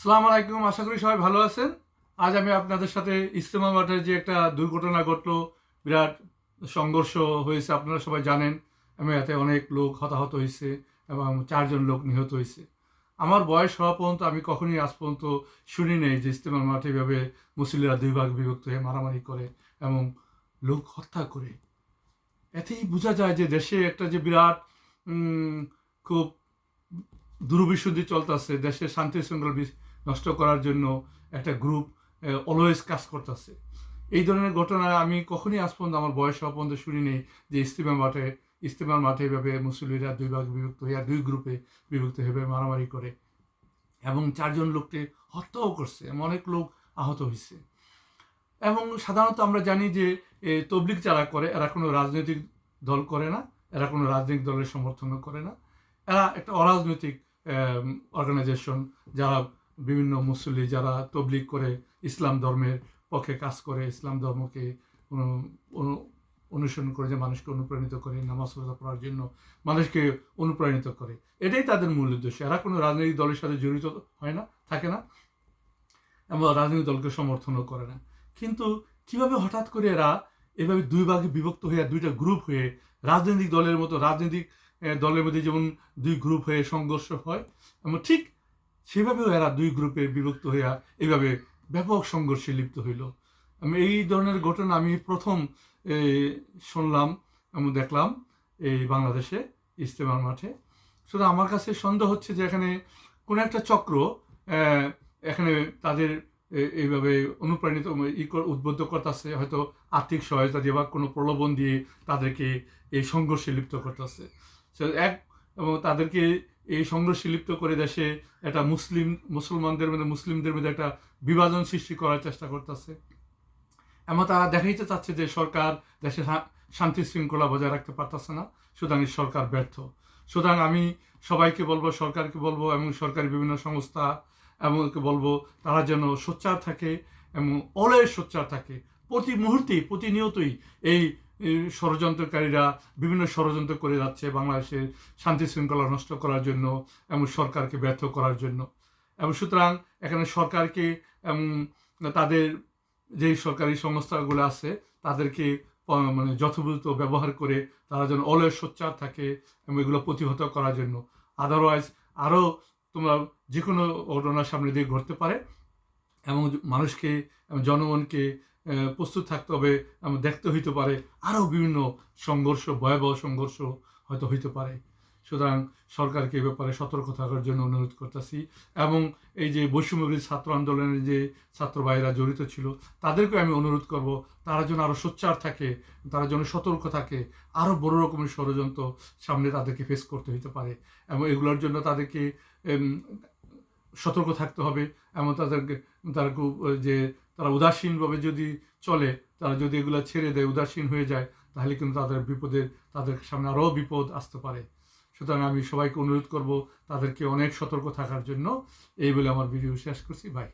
সালাম আলাইকুম, আশা করি সবাই ভালো আছেন। আজ আমি আপনাদের সাথে ইস্তেমা মাঠে যে একটা দুর্ঘটনা ঘটলো, বিরাট সংঘর্ষ হয়েছে, আপনারা সবাই জানেন। এবং এতে অনেক লোক হতাহত হয়েছে এবং চারজন লোক নিহত হয়েছে। আমার বয়স হওয়া পর্যন্ত আমি কখনই আজ পর্যন্ত শুনি নেই যে ইস্তেমার মাঠে এভাবে মুসলিমরা দুই ভাগ বিভক্ত হয়ে মারামারি করে এবং লোক হত্যা করে। এতেই বোঝা যায় যে দেশে একটা যে বিরাট খুব দুর্বিশুদ্ধি চলতেছে, দেশের শান্তি শৃঙ্খলা নষ্ট করার জন্য একটা গ্রুপ অলওয়েজ কাজ করতেছে। এই ধরনের ঘটনা আমি কখনই আজ পর্যন্ত আমার বয়স হওয়া পর্যন্ত শুনি নেই যে ইস্তেমার মাঠে ইস্তেমার মাঠে এভাবে মুসলিমরা দুই ভাগে বিভক্ত হইয়া দুই গ্রুপে বিভক্ত হয়ে মারামারি করে। এবং চারজন লোককে হত্যাও করছে এবং অনেক লোক আহত হয়েছে। এবং সাধারণত আমরা জানি যে এ, তবলিগ যারা করে এরা কোনো রাজনৈতিক দল করে না এরা কোনো রাজনৈতিক দলের সমর্থনও করে না। এরা একটা অরাজনৈতিক অর্গানাইজেশন যারা বিভিন্ন মুসল্লি যারা তবলিগ করে ইসলাম ধর্মের পক্ষে কাজ করে, ইসলাম ধর্মকে অনু- অনু- অনুসরণ করে, যে মানুষকে অনুপ্রাণিত করে, নামাজ রোজা পড়ার জন্য মানুষকে অনুপ্রাণিত করে। এটাই তাদের মূল উদ্দেশ্য। এরা কোনো রাজনৈতিক দলের সাথে জড়িত হয় না, থাকে না, এবং রাজনৈতিক দলকে সমর্থনও করে না। কিন্তু কীভাবে হঠাৎ করে এরা এভাবে দুই ভাগে বিভক্ত হয়ে, দুইটা গ্রুপ হয়ে, রাজনৈতিক দলের মতো, রাজনৈতিক দলের মধ্যে যেমন দুই গ্রুপ হয়ে সংঘর্ষ হয়, এবং ঠিক সেভাবেও এরা দুই গ্রুপে বিভক্ত হইয়া এইভাবে ব্যাপক সংঘর্ষে লিপ্ত হইল। আমি এই ধরনের ঘটনা আমি প্রথম শুনলাম, এবং দেখলাম এই বাংলাদেশে ইস্তেমার মাঠে। শুধু আমার কাছে সন্দেহ হচ্ছে যে এখানে কোনো একটা চক্র এখানে তাদের এইভাবে অনুপ্রাণিত ই উদ্বুদ্ধ করতেছে হয়তো আর্থিক সহায়তা দিয়ে বা কোনো প্রলোভন দিয়ে তাদেরকে এই সংঘর্ষে লিপ্ত করতেছে। এক, এবং তাদেরকে এই সংঘর্ষে লিপ্ত করে দেশে একটা মুসলিম, মুসলমানদের মধ্যে, মুসলিমদের মধ্যে একটা বিভাজন সৃষ্টি করার চেষ্টা করতেছে। এমন তারা দেখাইতে চাচ্ছে যে সরকার দেশে শান্তি শৃঙ্খলা বজায় রাখতে পারতেছে না, সুতরাং সরকার ব্যর্থ। সুতরাং আমি সবাইকে বলব, সরকারকে বলব এবং সরকারি বিভিন্ন সংস্থা এমনকি বলব, তারা যেন সোচ্চার থাকে এবং অলয়ের সোচ্চার থাকে। প্রতি মুহূর্তেই, প্রতিনিয়তই এই ষড়যন্ত্রকারীরা বিভিন্ন ষড়যন্ত্র করে যাচ্ছে বাংলাদেশের শান্তি শৃঙ্খলা নষ্ট করার জন্য এবং সরকারকে ব্যর্থ করার জন্য। এবং সুতরাং এখানে সরকারকে এবং তাদের যেই সরকারি সংস্থাগুলো আছে, তাদেরকে মানে যথোপযুক্ত ব্যবহার করে তারা যেন অলয় সোচ্চার থাকে এবং এগুলো প্রতিহত করার জন্য। আদারওয়াইজ আরও তোমরা যে কোনো ঘটনার সামনে দিয়ে ঘটতে পারে এবং মানুষকে জনগণকে প্রস্তুত থাকতে হবে দেখতে হইতে পারে আরও বিভিন্ন সংঘর্ষ, ভয়াবহ সংঘর্ষ হয়তো হইতে পারে। সুতরাং সরকারকে এ ব্যাপারে সতর্ক থাকার জন্য অনুরোধ করতেছি। এবং এই যে বৈষম্যবিরোধী ছাত্র আন্দোলনে যে ছাত্র ভাইয়েরা জড়িত ছিল তাদেরকে আমি অনুরোধ করব, তারা যেন আরও সোচ্চার থাকে, তারা যেন সতর্ক থাকে, আরও বড় রকমের ষড়যন্ত্র সামনে তাদেরকে ফেস করতে হইতে পারে। এবং এগুলোর জন্য তাদেরকে সতর্ক থাকতে হবে। এমন তাদেরকে, তারা যে তারা উদাসীনভাবে যদি চলে, তারা যদি এগুলো ছেড়ে দেয়, উদাসীন হয়ে যায়, তাহলে কিন্তু তাদের বিপদের, তাদের সামনে আরও বিপদ আসতে পারে। সুতরাং আমি সবাইকে অনুরোধ করব তাদেরকে অনেক সতর্ক থাকার জন্য। এই বলে আমার ভিডিও শেষ করছি। বাই